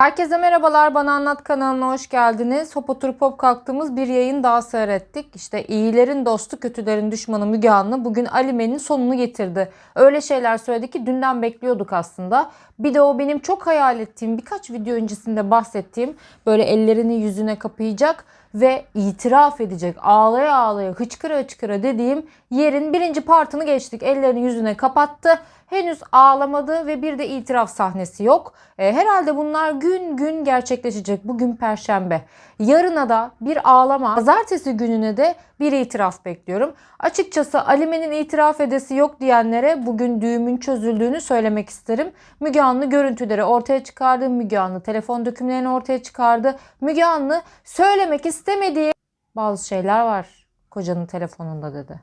Herkese merhabalar. Bana Anlat kanalına hoş geldiniz. Hop oturup hop kalktığımız bir yayın daha seyrettik. İşte iyilerin dostu, kötülerin düşmanı Müge Anlı bugün Alime'nin sonunu getirdi. Öyle şeyler söyledi ki dünden bekliyorduk aslında. Bir de o benim çok hayal ettiğim birkaç video öncesinde bahsettiğim böyle ellerini yüzüne kapayacak ve itiraf edecek ağlaya ağlaya hıçkıra hıçkıra dediğim yerin birinci partını geçtik. Ellerini yüzüne kapattı. Henüz ağlamadı ve bir de itiraf sahnesi yok. E, herhalde bunlar gün gün gerçekleşecek. Bugün perşembe. Yarına da bir ağlama. Pazartesi gününe de bir itiraf bekliyorum. Açıkçası Alime'nin itiraf edesi yok diyenlere bugün düğümün çözüldüğünü söylemek isterim. Müge Anlı görüntüleri ortaya çıkardı. Müge Anlı telefon dökümlerini ortaya çıkardı. Müge Anlı söylemek istemediği bazı şeyler var kocanın telefonunda dedi.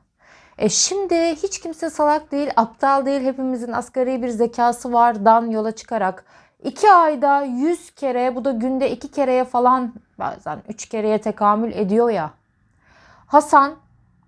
E şimdi hiç kimse salak değil, aptal değil. Hepimizin asgari bir zekası var dan yola çıkarak 2 ayda 100 kere bu da günde 2 kereye falan bazen 3 kereye tekamül ediyor ya. Hasan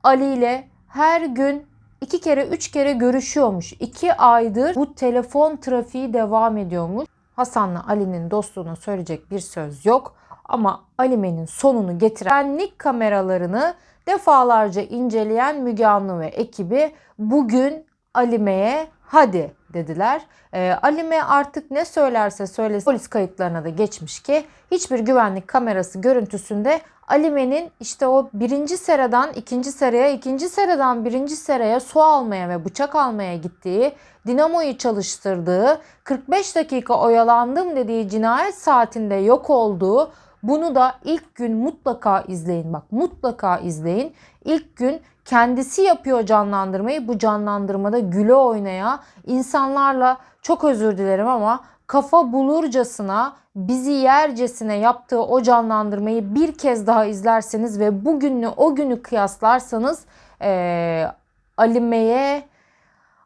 Ali ile her gün 2 kere 3 kere görüşüyormuş. 2 aydır bu telefon trafiği devam ediyormuş. Hasan'la Ali'nin dostluğuna söyleyecek bir söz yok. Ama Alime'nin sonunu getiren güvenlik kameralarını defalarca inceleyen Müge Anlı ve ekibi bugün Alime'ye hadi dediler. Ee, Alime artık ne söylerse söylesin polis kayıtlarına da geçmiş ki hiçbir güvenlik kamerası görüntüsünde Alime'nin işte o birinci seradan ikinci seraya, ikinci seradan birinci seraya su almaya ve bıçak almaya gittiği, dinamoyu çalıştırdığı, 45 dakika oyalandım dediği cinayet saatinde yok olduğu, bunu da ilk gün mutlaka izleyin. Bak mutlaka izleyin. İlk gün kendisi yapıyor canlandırmayı. Bu canlandırmada güle oynaya insanlarla çok özür dilerim ama kafa bulurcasına bizi yercesine yaptığı o canlandırmayı bir kez daha izlerseniz ve bugünle o günü kıyaslarsanız ee, Alime'ye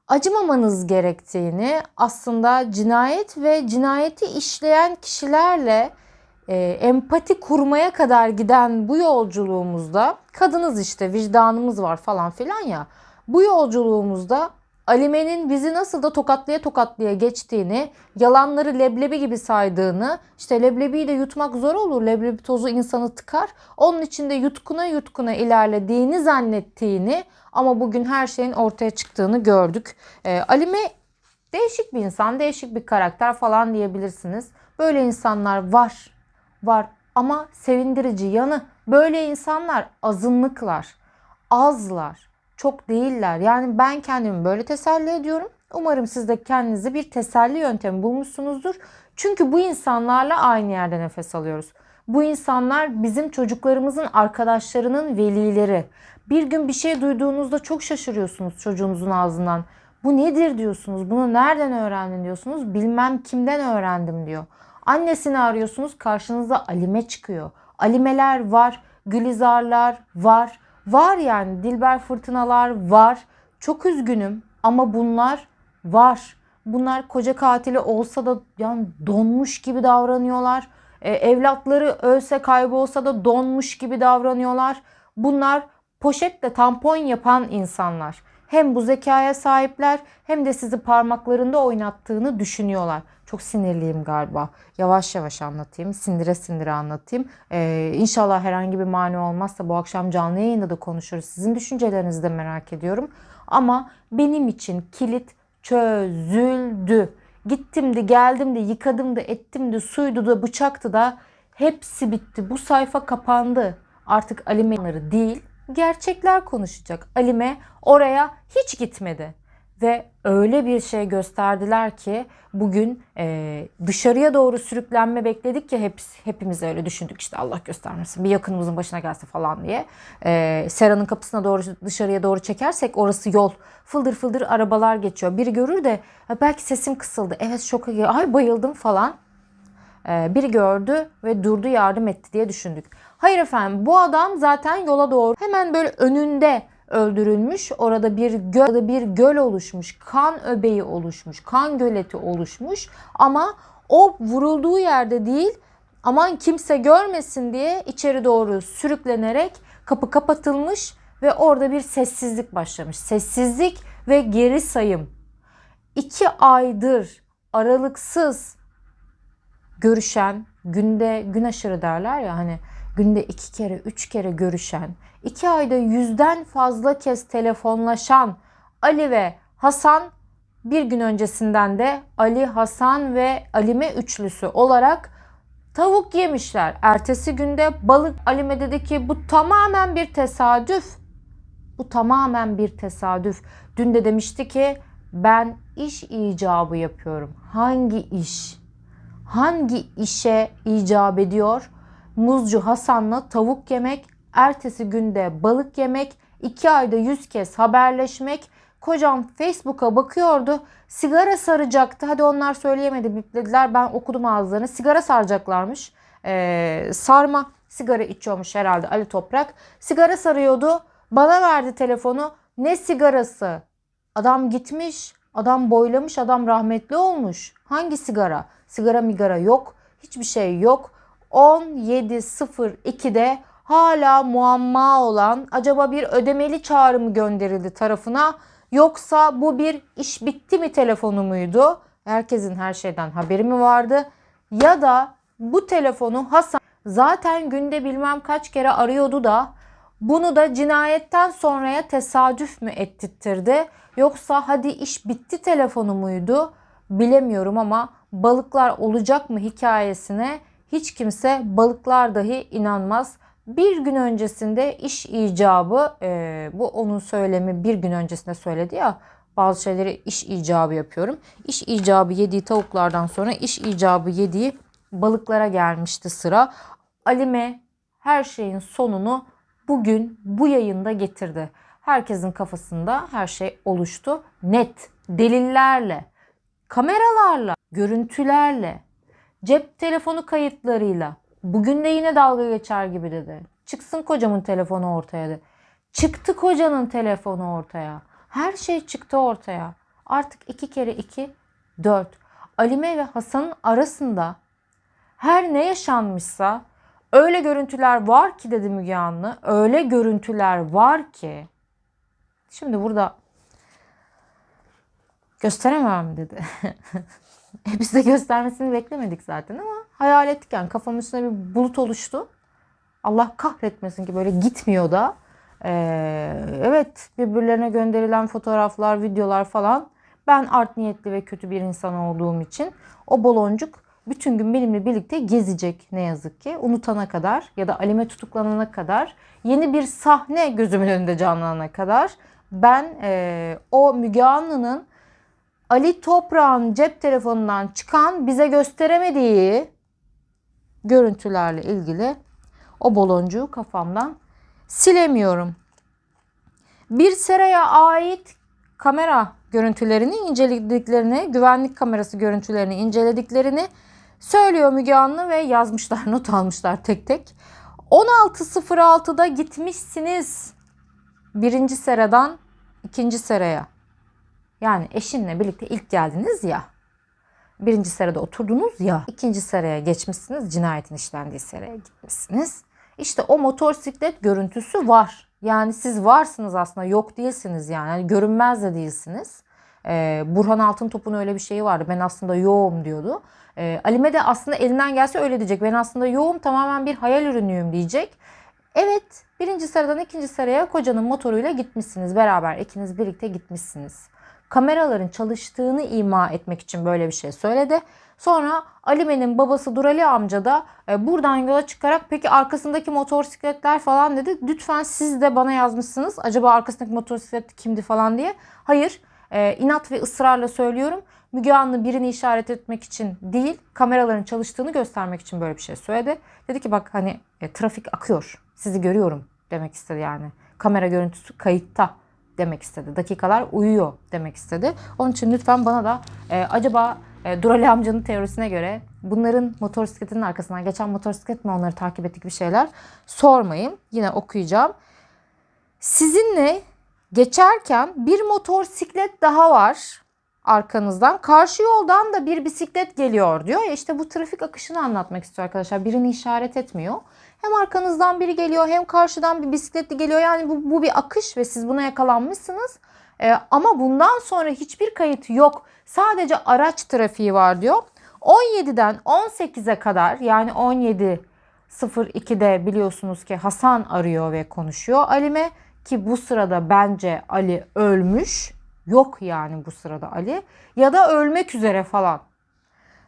acımamanız gerektiğini aslında cinayet ve cinayeti işleyen kişilerle e, empati kurmaya kadar giden bu yolculuğumuzda kadınız işte vicdanımız var falan filan ya. Bu yolculuğumuzda Alime'nin bizi nasıl da tokatlaya tokatlaya geçtiğini, yalanları leblebi gibi saydığını, işte leblebiyi de yutmak zor olur, leblebi tozu insanı tıkar. Onun içinde yutkuna yutkuna ilerlediğini zannettiğini ama bugün her şeyin ortaya çıktığını gördük. E, Alime değişik bir insan, değişik bir karakter falan diyebilirsiniz. Böyle insanlar var var ama sevindirici yanı böyle insanlar azınlıklar, azlar, çok değiller. Yani ben kendimi böyle teselli ediyorum. Umarım siz de kendinize bir teselli yöntemi bulmuşsunuzdur. Çünkü bu insanlarla aynı yerde nefes alıyoruz. Bu insanlar bizim çocuklarımızın arkadaşlarının velileri. Bir gün bir şey duyduğunuzda çok şaşırıyorsunuz çocuğunuzun ağzından. Bu nedir diyorsunuz? Bunu nereden öğrendin diyorsunuz? Bilmem kimden öğrendim diyor. Annesini arıyorsunuz karşınıza Alime çıkıyor. Alimeler var, Gülizarlar var. Var yani Dilber Fırtınalar var. Çok üzgünüm ama bunlar var. Bunlar koca katili olsa da yani donmuş gibi davranıyorlar. Ee, evlatları ölse kaybolsa da donmuş gibi davranıyorlar. Bunlar poşetle tampon yapan insanlar. Hem bu zekaya sahipler hem de sizi parmaklarında oynattığını düşünüyorlar. Çok sinirliyim galiba. Yavaş yavaş anlatayım. Sindire sindire anlatayım. Ee, inşallah herhangi bir mani olmazsa bu akşam canlı yayında da konuşuruz. Sizin düşüncelerinizi de merak ediyorum. Ama benim için kilit çözüldü. Gittim de geldim de yıkadım da ettim de suydu da bıçaktı da hepsi bitti. Bu sayfa kapandı. Artık Alime'leri değil gerçekler konuşacak. Alime oraya hiç gitmedi ve öyle bir şey gösterdiler ki bugün e, dışarıya doğru sürüklenme bekledik ki hep, hepimiz öyle düşündük işte Allah göstermesin bir yakınımızın başına gelse falan diye. E, Sera'nın kapısına doğru dışarıya doğru çekersek orası yol fıldır fıldır arabalar geçiyor. Biri görür de belki sesim kısıldı evet şoka girdi ay bayıldım falan. E, biri gördü ve durdu yardım etti diye düşündük. Hayır efendim bu adam zaten yola doğru hemen böyle önünde öldürülmüş. Orada bir göl, orada bir göl oluşmuş, kan öbeği oluşmuş, kan göleti oluşmuş. Ama o vurulduğu yerde değil, aman kimse görmesin diye içeri doğru sürüklenerek kapı kapatılmış ve orada bir sessizlik başlamış. Sessizlik ve geri sayım. İki aydır aralıksız görüşen, günde gün aşırı derler ya hani günde iki kere, üç kere görüşen, iki ayda yüzden fazla kez telefonlaşan Ali ve Hasan bir gün öncesinden de Ali, Hasan ve Alime üçlüsü olarak tavuk yemişler. Ertesi günde balık Alime dedi ki bu tamamen bir tesadüf. Bu tamamen bir tesadüf. Dün de demişti ki ben iş icabı yapıyorum. Hangi iş? Hangi işe icap ediyor? Muzcu Hasan'la tavuk yemek, ertesi günde balık yemek, iki ayda yüz kez haberleşmek. Kocam Facebook'a bakıyordu. Sigara saracaktı. Hadi onlar söyleyemedi biplediler. Ben okudum ağızlarını. Sigara saracaklarmış. Ee, sarma sigara içiyormuş herhalde Ali Toprak. Sigara sarıyordu. Bana verdi telefonu. Ne sigarası? Adam gitmiş. Adam boylamış. Adam rahmetli olmuş. Hangi sigara? Sigara migara yok. Hiçbir şey yok. 17.02'de hala muamma olan acaba bir ödemeli çağrı mı gönderildi tarafına yoksa bu bir iş bitti mi telefonu muydu? Herkesin her şeyden haberi mi vardı? Ya da bu telefonu Hasan zaten günde bilmem kaç kere arıyordu da bunu da cinayetten sonraya tesadüf mü ettirtirdi? Yoksa hadi iş bitti telefonu muydu? Bilemiyorum ama balıklar olacak mı hikayesine hiç kimse balıklar dahi inanmaz. Bir gün öncesinde iş icabı e, bu onun söylemi bir gün öncesinde söyledi ya bazı şeyleri iş icabı yapıyorum. İş icabı yediği tavuklardan sonra iş icabı yediği balıklara gelmişti sıra. Alime her şeyin sonunu bugün bu yayında getirdi. Herkesin kafasında her şey oluştu. Net, delillerle, kameralarla, görüntülerle, cep telefonu kayıtlarıyla. Bugün de yine dalga geçer gibi dedi. Çıksın kocamın telefonu ortaya dedi. Çıktı kocanın telefonu ortaya. Her şey çıktı ortaya. Artık iki kere iki, dört. Alime ve Hasan'ın arasında her ne yaşanmışsa öyle görüntüler var ki dedi Müge Anlı. Öyle görüntüler var ki. Şimdi burada gösteremem dedi. Biz de göstermesini beklemedik zaten ama hayal ettik yani kafamın üstüne bir bulut oluştu. Allah kahretmesin ki böyle gitmiyor da. Ee, evet birbirlerine gönderilen fotoğraflar, videolar falan. Ben art niyetli ve kötü bir insan olduğum için o baloncuk bütün gün benimle birlikte gezecek ne yazık ki. Unutana kadar ya da Alime tutuklanana kadar yeni bir sahne gözümün önünde canlanana kadar ben e, o Müge Anlı'nın Ali Toprağ'ın cep telefonundan çıkan bize gösteremediği görüntülerle ilgili o baloncuğu kafamdan silemiyorum. Bir seraya ait kamera görüntülerini incelediklerini, güvenlik kamerası görüntülerini incelediklerini söylüyor Müge Anlı ve yazmışlar, not almışlar tek tek. 16.06'da gitmişsiniz birinci seradan ikinci seraya. Yani eşinle birlikte ilk geldiniz ya. Birinci serada oturdunuz ya. ikinci seraya geçmişsiniz. Cinayetin işlendiği seraya gitmişsiniz. İşte o motosiklet görüntüsü var. Yani siz varsınız aslında yok değilsiniz yani. yani görünmez de değilsiniz. Ee, Burhan Altıntop'un öyle bir şeyi vardı. Ben aslında yoğum diyordu. Ee, Alime de aslında elinden gelse öyle diyecek. Ben aslında yoğum tamamen bir hayal ürünüyüm diyecek. Evet birinci sıradan ikinci sıraya kocanın motoruyla gitmişsiniz. Beraber ikiniz birlikte gitmişsiniz kameraların çalıştığını ima etmek için böyle bir şey söyledi. Sonra Alime'nin babası Durali amca da e, buradan yola çıkarak peki arkasındaki motosikletler falan dedi. Lütfen siz de bana yazmışsınız. Acaba arkasındaki motosiklet kimdi falan diye. Hayır e, inat ve ısrarla söylüyorum. Müge Anlı birini işaret etmek için değil kameraların çalıştığını göstermek için böyle bir şey söyledi. Dedi ki bak hani e, trafik akıyor sizi görüyorum demek istedi yani. Kamera görüntüsü kayıtta demek istedi. Dakikalar uyuyor demek istedi. Onun için lütfen bana da e, acaba e, Durali amcanın teorisine göre bunların motosikletinin arkasından geçen motosiklet mi onları takip ettik bir şeyler sormayın. Yine okuyacağım. Sizinle geçerken bir motosiklet daha var arkanızdan. Karşı yoldan da bir bisiklet geliyor diyor. Ya işte bu trafik akışını anlatmak istiyor arkadaşlar. Birini işaret etmiyor. Hem arkanızdan biri geliyor hem karşıdan bir bisikletli geliyor. Yani bu, bu bir akış ve siz buna yakalanmışsınız. Ee, ama bundan sonra hiçbir kayıt yok. Sadece araç trafiği var diyor. 17'den 18'e kadar yani 17 02'de biliyorsunuz ki Hasan arıyor ve konuşuyor Alime ki bu sırada bence Ali ölmüş. Yok yani bu sırada Ali ya da ölmek üzere falan.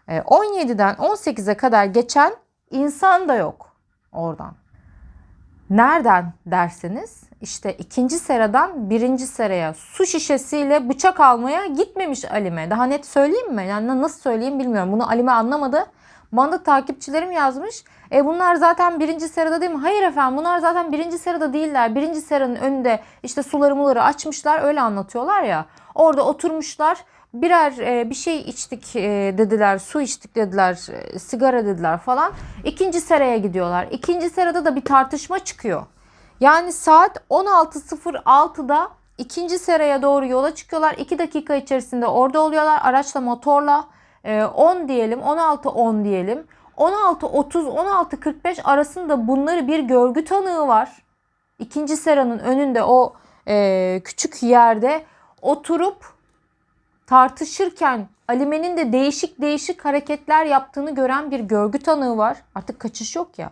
E, 17'den 18'e kadar geçen insan da yok oradan. Nereden derseniz işte ikinci seradan birinci seraya su şişesiyle bıçak almaya gitmemiş Alime. Daha net söyleyeyim mi? Yani nasıl söyleyeyim bilmiyorum. Bunu Alime anlamadı. Bana takipçilerim yazmış. E bunlar zaten birinci sırada değil mi? Hayır efendim bunlar zaten birinci sırada değiller. Birinci sıranın önünde işte suları açmışlar öyle anlatıyorlar ya. Orada oturmuşlar birer e, bir şey içtik e, dediler, su içtik dediler, e, sigara dediler falan. İkinci seraya gidiyorlar. İkinci serada da bir tartışma çıkıyor. Yani saat 16.06'da ikinci seraya doğru yola çıkıyorlar. 2 dakika içerisinde orada oluyorlar araçla motorla. E, 10 diyelim, 16-10 diyelim. 16.30-16.45 arasında bunları bir görgü tanığı var. İkinci seranın önünde o e, küçük yerde oturup tartışırken Alime'nin de değişik değişik hareketler yaptığını gören bir görgü tanığı var. Artık kaçış yok ya.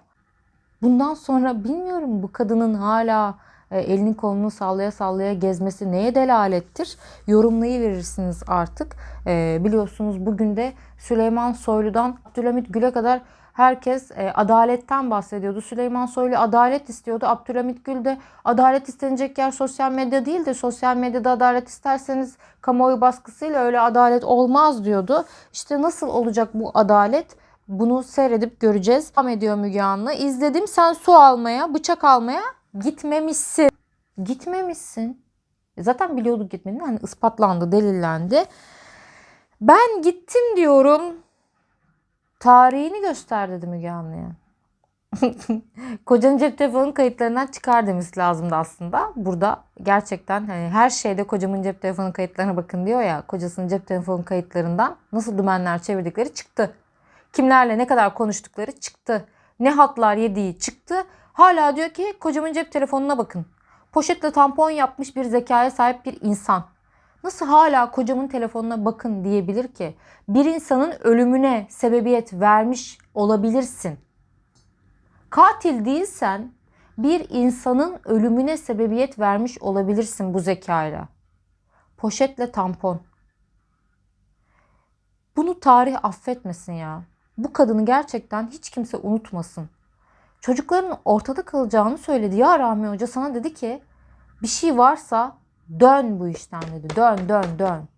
Bundan sonra bilmiyorum bu kadının hala e, elini kolunu sallaya sallaya gezmesi neye delalettir? Yorumlayıverirsiniz artık. E, biliyorsunuz bugün de Süleyman Soylu'dan Abdülhamit Gül'e kadar herkes e, adaletten bahsediyordu. Süleyman Soylu adalet istiyordu. Abdülhamit Gül de adalet istenecek yer sosyal medya değil de sosyal medyada adalet isterseniz kamuoyu baskısıyla öyle adalet olmaz diyordu. İşte nasıl olacak bu adalet? Bunu seyredip göreceğiz. Devam ediyor Müge Anlı. İzledim sen su almaya, bıçak almaya gitmemişsin. Gitmemişsin. E, Zaten biliyorduk gitmediğini. Hani ispatlandı, delillendi. Ben gittim diyorum. Tarihini göster dedi Müge Anlı'ya. Kocanın cep telefonu kayıtlarından çıkar demesi lazımdı aslında. Burada gerçekten hani her şeyde kocamın cep telefonu kayıtlarına bakın diyor ya. Kocasının cep telefonu kayıtlarından nasıl dümenler çevirdikleri çıktı. Kimlerle ne kadar konuştukları çıktı. Ne hatlar yediği çıktı. Hala diyor ki kocamın cep telefonuna bakın. Poşetle tampon yapmış bir zekaya sahip bir insan. Nasıl hala kocamın telefonuna bakın diyebilir ki? Bir insanın ölümüne sebebiyet vermiş olabilirsin. Katil değilsen bir insanın ölümüne sebebiyet vermiş olabilirsin bu zekayla. Poşetle tampon. Bunu tarih affetmesin ya. Bu kadını gerçekten hiç kimse unutmasın. Çocukların ortada kalacağını söyledi. Ya Rahmi Hoca sana dedi ki bir şey varsa dön bu işten dedi. Dön dön dön.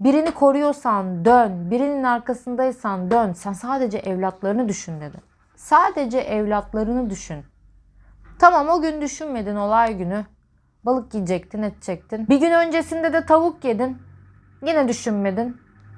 Birini koruyorsan dön. Birinin arkasındaysan dön. Sen sadece evlatlarını düşün dedi. Sadece evlatlarını düşün. Tamam o gün düşünmedin olay günü. Balık yiyecektin, edecektin. Bir gün öncesinde de tavuk yedin. Yine düşünmedin.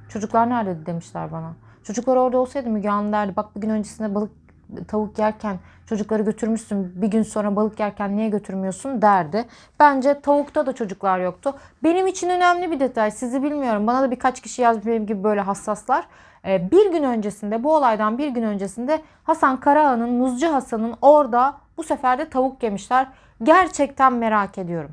Çocuklar nerede demişler bana. Çocuklar orada olsaydı Müge Anlı derdi. Bak bir gün öncesinde balık tavuk yerken çocukları götürmüşsün. Bir gün sonra balık yerken niye götürmüyorsun derdi. Bence tavukta da çocuklar yoktu. Benim için önemli bir detay. Sizi bilmiyorum. Bana da birkaç kişi yazmış benim gibi böyle hassaslar. Ee, bir gün öncesinde bu olaydan bir gün öncesinde Hasan Karahan'ın Muzcu Hasan'ın orada bu sefer de tavuk yemişler. Gerçekten merak ediyorum.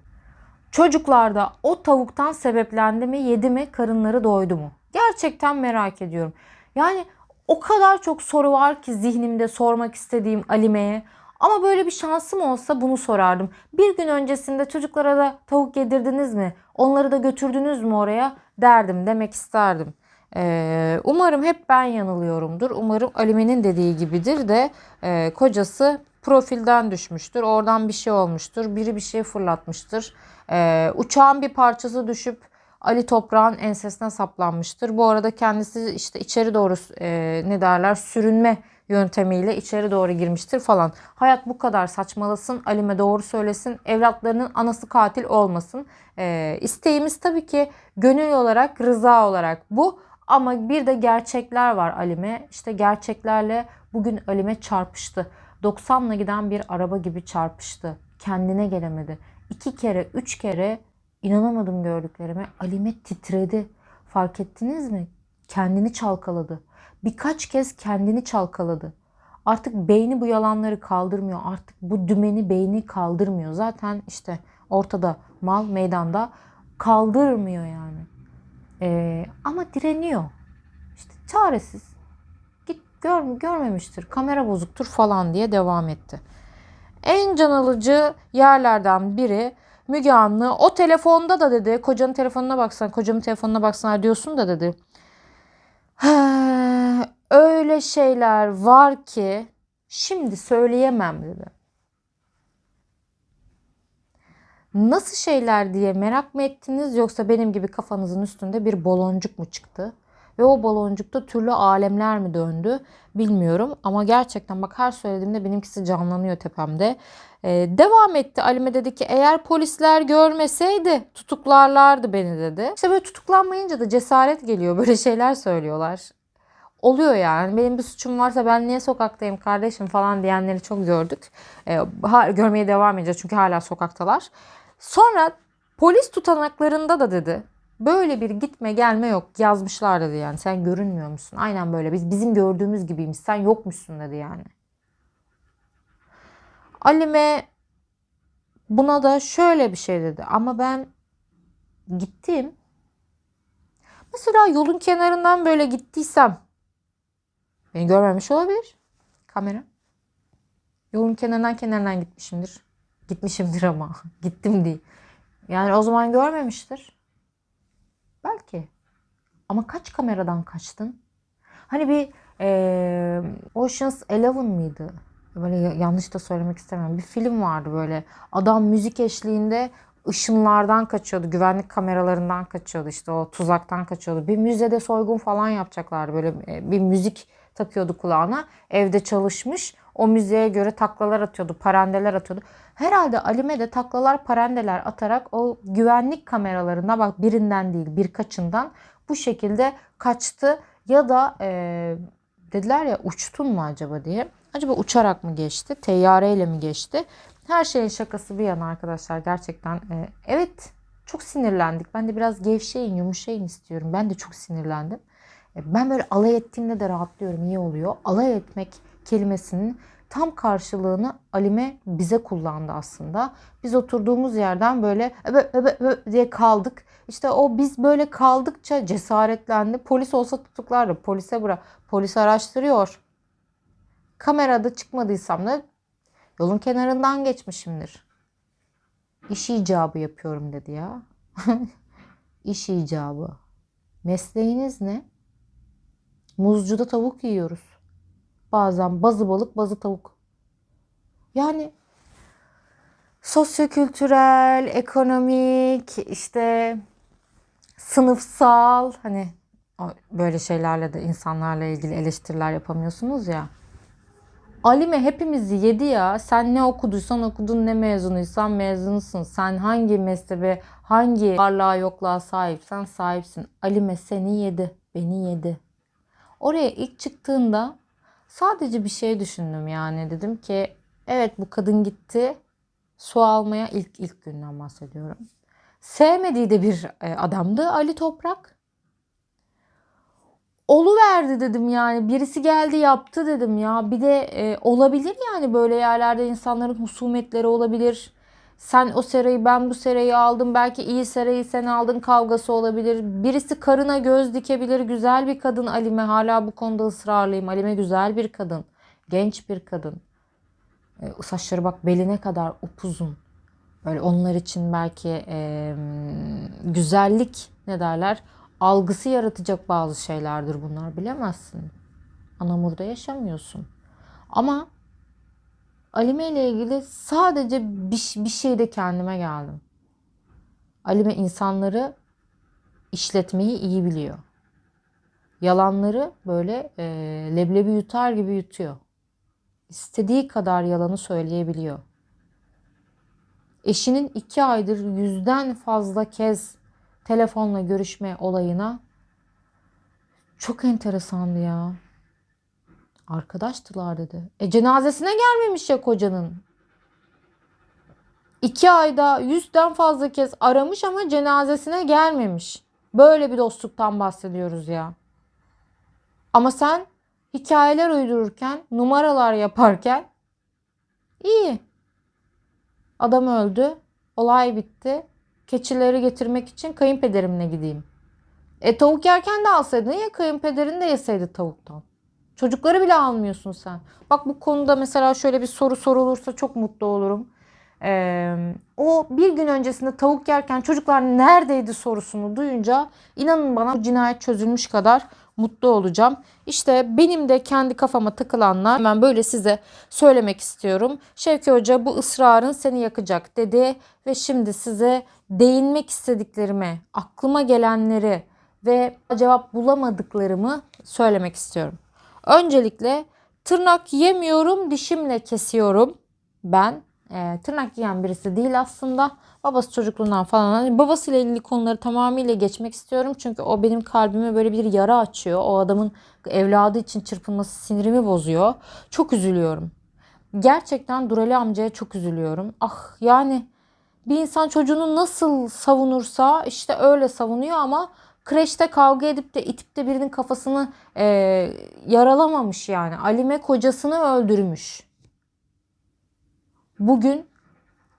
Çocuklarda o tavuktan sebeplendi mi, yedi mi, karınları doydu mu? Gerçekten merak ediyorum. Yani o kadar çok soru var ki zihnimde sormak istediğim Alime'ye. Ama böyle bir şansım olsa bunu sorardım. Bir gün öncesinde çocuklara da tavuk yedirdiniz mi? Onları da götürdünüz mü oraya? Derdim, demek isterdim. Ee, umarım hep ben yanılıyorumdur. Umarım Alime'nin dediği gibidir de e, kocası profilden düşmüştür. Oradan bir şey olmuştur. Biri bir şey fırlatmıştır. Ee, uçağın bir parçası düşüp Ali Toprağ'ın ensesine saplanmıştır. Bu arada kendisi işte içeri doğru e, ne derler sürünme yöntemiyle içeri doğru girmiştir falan. Hayat bu kadar saçmalasın. Alime doğru söylesin. Evlatlarının anası katil olmasın. E, isteğimiz tabii ki gönül olarak, rıza olarak bu. Ama bir de gerçekler var Alime. İşte gerçeklerle bugün Alime çarpıştı. 90'la giden bir araba gibi çarpıştı. Kendine gelemedi. İki kere, üç kere inanamadım gördüklerime. Alime titredi. Fark ettiniz mi? Kendini çalkaladı. Birkaç kez kendini çalkaladı. Artık beyni bu yalanları kaldırmıyor. Artık bu dümeni beyni kaldırmıyor. Zaten işte ortada mal meydanda kaldırmıyor yani. Ee, ama direniyor. İşte çaresiz. Gör, görmemiştir. Kamera bozuktur falan diye devam etti. En can alıcı yerlerden biri Müge Anlı o telefonda da dedi kocanın telefonuna baksan kocamın telefonuna baksana diyorsun da dedi. "He, Öyle şeyler var ki şimdi söyleyemem dedi. Nasıl şeyler diye merak mı ettiniz yoksa benim gibi kafanızın üstünde bir baloncuk mu çıktı? Ve o baloncukta türlü alemler mi döndü bilmiyorum. Ama gerçekten bak her söylediğimde benimkisi canlanıyor tepemde. Ee, devam etti. Alime dedi ki eğer polisler görmeseydi tutuklarlardı beni dedi. İşte böyle tutuklanmayınca da cesaret geliyor. Böyle şeyler söylüyorlar. Oluyor yani. Benim bir suçum varsa ben niye sokaktayım kardeşim falan diyenleri çok gördük. Ee, ha- görmeye devam edeceğiz çünkü hala sokaktalar. Sonra polis tutanaklarında da dedi böyle bir gitme gelme yok yazmışlar dedi yani sen görünmüyor musun? Aynen böyle biz bizim gördüğümüz gibiymiş sen yokmuşsun dedi yani. Alime buna da şöyle bir şey dedi ama ben gittim. Mesela yolun kenarından böyle gittiysem beni görmemiş olabilir kamera. Yolun kenarından kenarından gitmişimdir. Gitmişimdir ama gittim değil. Yani o zaman görmemiştir. Belki. Ama kaç kameradan kaçtın? Hani bir eee Ocean's Eleven mıydı? Böyle ya- yanlış da söylemek istemem. Bir film vardı böyle. Adam müzik eşliğinde ışınlardan kaçıyordu. Güvenlik kameralarından kaçıyordu. işte o tuzaktan kaçıyordu. Bir müzede soygun falan yapacaklardı. Böyle e, bir müzik takıyordu kulağına. Evde çalışmış. O müziğe göre taklalar atıyordu. Parandeler atıyordu. Herhalde Alime de taklalar parandeler atarak o güvenlik kameralarına bak birinden değil birkaçından bu şekilde kaçtı. Ya da e, dediler ya uçtun mu acaba diye. Acaba uçarak mı geçti? Teyyareyle mi geçti? Her şeyin şakası bir yana arkadaşlar gerçekten. e, evet çok sinirlendik. Ben de biraz gevşeyin, yumuşayın istiyorum. Ben de çok sinirlendim. E, Ben böyle alay ettiğimde de rahatlıyorum. iyi oluyor. Alay etmek kelimesinin tam karşılığını Alime bize kullandı aslında. Biz oturduğumuz yerden böyle öbe, öbe, öbe diye kaldık. İşte o biz böyle kaldıkça cesaretlendi. Polis olsa tutuklardı. Polise bırak. Polis araştırıyor. Kamerada çıkmadıysam da yolun kenarından geçmişimdir. İş icabı yapıyorum dedi ya. İş icabı. Mesleğiniz ne? Muzcuda tavuk yiyoruz. Bazen bazı balık, bazı tavuk. Yani sosyokültürel, ekonomik, işte sınıfsal hani böyle şeylerle de insanlarla ilgili eleştiriler yapamıyorsunuz ya. Alime hepimizi yedi ya. Sen ne okuduysan okudun, ne mezunuysan mezunusun. Sen hangi mezhebe, hangi varlığa yokluğa sahipsen sahipsin. Alime seni yedi, beni yedi. Oraya ilk çıktığında sadece bir şey düşündüm yani. Dedim ki evet bu kadın gitti su almaya ilk ilk günden bahsediyorum. Sevmediği de bir e, adamdı Ali Toprak. Oluverdi dedim yani. Birisi geldi yaptı dedim ya. Bir de e, olabilir yani böyle yerlerde insanların husumetleri olabilir. Sen o serayı ben bu serayı aldım. Belki iyi serayı sen aldın kavgası olabilir. Birisi karına göz dikebilir. Güzel bir kadın Alime. Hala bu konuda ısrarlıyım. Alime güzel bir kadın. Genç bir kadın. E, saçları bak beline kadar upuzun. Böyle onlar için belki e, güzellik ne derler algısı yaratacak bazı şeylerdir bunlar bilemezsin. Anamur'da yaşamıyorsun. Ama Alime ile ilgili sadece bir, bir şeyde kendime geldim. Alime insanları işletmeyi iyi biliyor. Yalanları böyle e, leblebi yutar gibi yutuyor. İstediği kadar yalanı söyleyebiliyor. Eşinin iki aydır yüzden fazla kez telefonla görüşme olayına çok enteresandı ya. Arkadaştılar dedi. E cenazesine gelmemiş ya kocanın. İki ayda yüzden fazla kez aramış ama cenazesine gelmemiş. Böyle bir dostluktan bahsediyoruz ya. Ama sen hikayeler uydururken, numaralar yaparken iyi. Adam öldü. Olay bitti. Keçileri getirmek için kayınpederimle gideyim. E tavuk yerken de alsaydın ya kayınpederin de yeseydi tavuktan. Çocukları bile almıyorsun sen. Bak bu konuda mesela şöyle bir soru sorulursa çok mutlu olurum. Ee, o bir gün öncesinde tavuk yerken çocuklar neredeydi sorusunu duyunca inanın bana cinayet çözülmüş kadar mutlu olacağım. İşte benim de kendi kafama takılanlar hemen böyle size söylemek istiyorum. Şevki Hoca bu ısrarın seni yakacak dedi ve şimdi size değinmek istediklerimi, aklıma gelenleri ve cevap bulamadıklarımı söylemek istiyorum. Öncelikle tırnak yemiyorum, dişimle kesiyorum. Ben e, tırnak yiyen birisi değil aslında. Babası çocukluğundan falan. Hani babasıyla ilgili konuları tamamıyla geçmek istiyorum. Çünkü o benim kalbime böyle bir yara açıyor. O adamın evladı için çırpınması sinirimi bozuyor. Çok üzülüyorum. Gerçekten Durali amcaya çok üzülüyorum. Ah yani bir insan çocuğunu nasıl savunursa işte öyle savunuyor ama kreşte kavga edip de itip de birinin kafasını e, yaralamamış yani. Alime kocasını öldürmüş. Bugün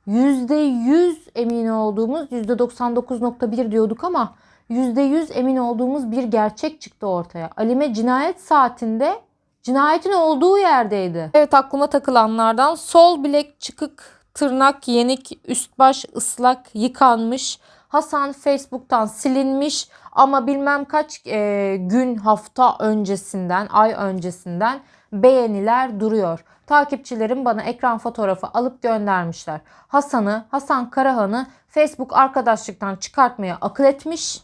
%100 emin olduğumuz %99.1 diyorduk ama %100 emin olduğumuz bir gerçek çıktı ortaya. Alime cinayet saatinde cinayetin olduğu yerdeydi. Evet aklıma takılanlardan sol bilek çıkık, tırnak yenik, üst baş ıslak, yıkanmış. Hasan Facebook'tan silinmiş ama bilmem kaç e, gün hafta öncesinden, ay öncesinden beğeniler duruyor. Takipçilerim bana ekran fotoğrafı alıp göndermişler. Hasan'ı, Hasan Karahan'ı Facebook arkadaşlıktan çıkartmaya akıl etmiş.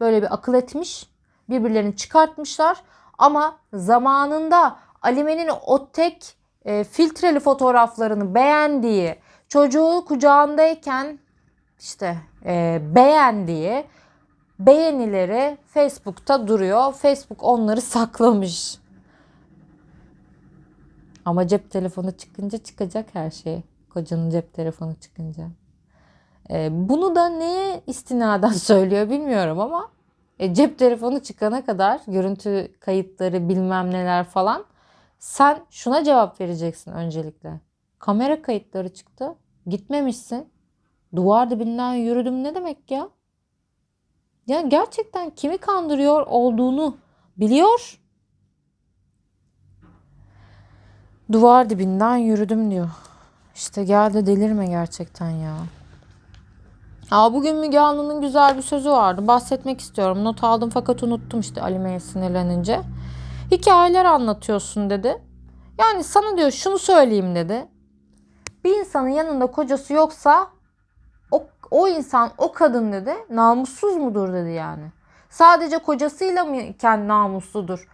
Böyle bir akıl etmiş. Birbirlerini çıkartmışlar. Ama zamanında Alime'nin o tek e, filtreli fotoğraflarını beğendiği, çocuğu kucağındayken işte e, beğendiği beğenileri Facebook'ta duruyor. Facebook onları saklamış. Ama cep telefonu çıkınca çıkacak her şey. Kocanın cep telefonu çıkınca. E, bunu da neye istinaden söylüyor bilmiyorum ama e, cep telefonu çıkana kadar görüntü kayıtları bilmem neler falan sen şuna cevap vereceksin öncelikle. Kamera kayıtları çıktı. Gitmemişsin. Duvar dibinden yürüdüm ne demek ya? Ya gerçekten kimi kandırıyor olduğunu biliyor. Duvar dibinden yürüdüm diyor. İşte gel de delirme gerçekten ya. Aa, bugün Müge Anlı'nın güzel bir sözü vardı. Bahsetmek istiyorum. Not aldım fakat unuttum işte Alime'ye sinirlenince. Hikayeler anlatıyorsun dedi. Yani sana diyor şunu söyleyeyim dedi. Bir insanın yanında kocası yoksa o, o insan, o kadın dedi namussuz mudur dedi yani. Sadece kocasıyla mı kendi namusludur?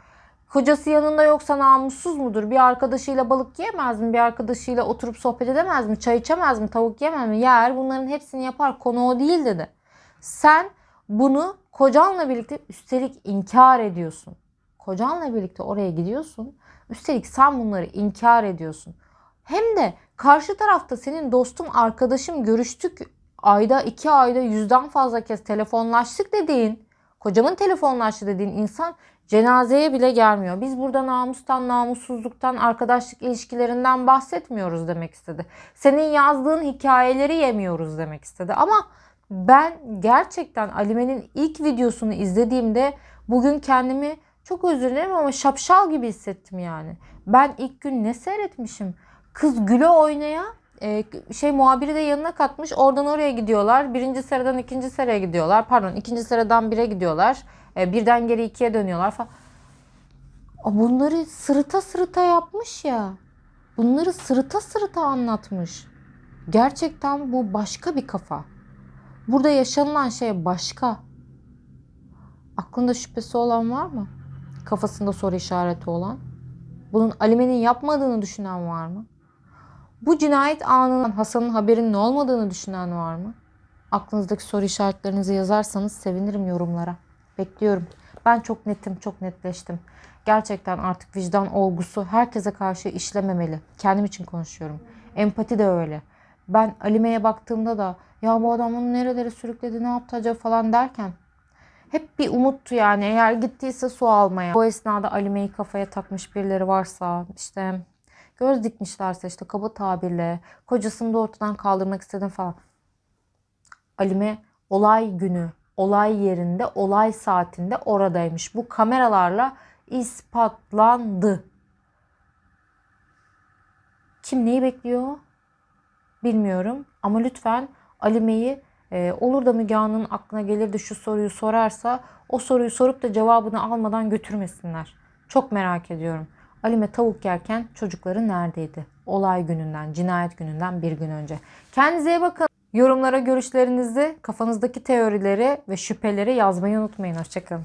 Kocası yanında yoksa namussuz mudur? Bir arkadaşıyla balık yiyemez mi? Bir arkadaşıyla oturup sohbet edemez mi? Çay içemez mi? Tavuk yemez mi? Yer bunların hepsini yapar. Konu o değil dedi. Sen bunu kocanla birlikte üstelik inkar ediyorsun. Kocanla birlikte oraya gidiyorsun. Üstelik sen bunları inkar ediyorsun. Hem de karşı tarafta senin dostum, arkadaşım görüştük. Ayda iki ayda yüzden fazla kez telefonlaştık dediğin, kocamın telefonlaştı dediğin insan cenazeye bile gelmiyor. Biz burada namustan, namussuzluktan, arkadaşlık ilişkilerinden bahsetmiyoruz demek istedi. Senin yazdığın hikayeleri yemiyoruz demek istedi. Ama ben gerçekten Alime'nin ilk videosunu izlediğimde bugün kendimi çok özür dilerim ama şapşal gibi hissettim yani. Ben ilk gün ne seyretmişim? Kız güle oynaya e, şey muhabiri de yanına katmış. Oradan oraya gidiyorlar. Birinci sıradan ikinci sıraya gidiyorlar. Pardon ikinci sıradan bire gidiyorlar. E, birden geri ikiye dönüyorlar falan. Bunları sırıta sırıta yapmış ya. Bunları sırıta sırıta anlatmış. Gerçekten bu başka bir kafa. Burada yaşanılan şey başka. Aklında şüphesi olan var mı? Kafasında soru işareti olan. Bunun Alime'nin yapmadığını düşünen var mı? Bu cinayet anının Hasan'ın haberinin olmadığını düşünen var mı? Aklınızdaki soru işaretlerinizi yazarsanız sevinirim yorumlara. Bekliyorum. Ben çok netim, çok netleştim. Gerçekten artık vicdan olgusu herkese karşı işlememeli. Kendim için konuşuyorum. Empati de öyle. Ben Alime'ye baktığımda da ya bu adam onu nerelere sürükledi, ne yaptı acaba falan derken hep bir umuttu yani. Eğer gittiyse su almaya. Bu esnada Alime'yi kafaya takmış birileri varsa işte göz dikmişlerse işte kaba tabirle kocasını da ortadan kaldırmak istedim falan. Alime olay günü olay yerinde, olay saatinde oradaymış. Bu kameralarla ispatlandı. Kim neyi bekliyor? Bilmiyorum ama lütfen Alime'yi e, olur da Müge Anlı'nın aklına gelir de şu soruyu sorarsa o soruyu sorup da cevabını almadan götürmesinler. Çok merak ediyorum. Alime tavuk yerken çocukları neredeydi? Olay gününden, cinayet gününden bir gün önce. Kendinize iyi bakın. Yorumlara görüşlerinizi, kafanızdaki teorileri ve şüpheleri yazmayı unutmayın. Hoşçakalın.